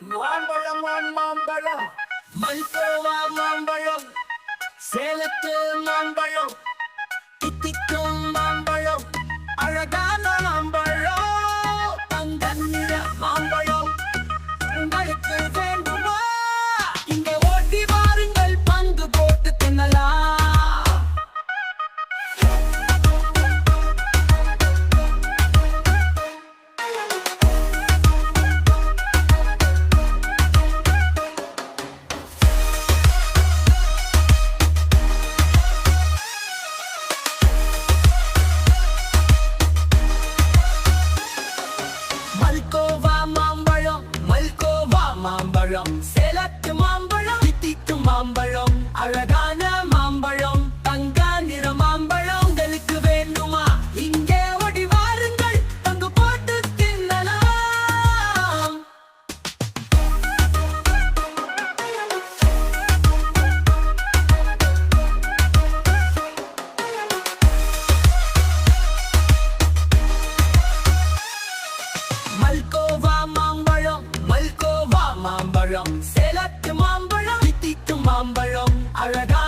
மாம்பழம் மான் மாம்பழம். மல்கோவா மாம்பழம். சேலத்து மாம்பழம். தித்திக்கும் மாம்பழம். அழகான மாம்பழம். தங்க நிற மாம்பழம் மாம்பழம். செலத்து மாம்பழம் தித்திக்கும் மாம்பழம். அழகான பழம் செலத்து மாம்பழம் தித்திக்கும் மாம்பழம். அழகா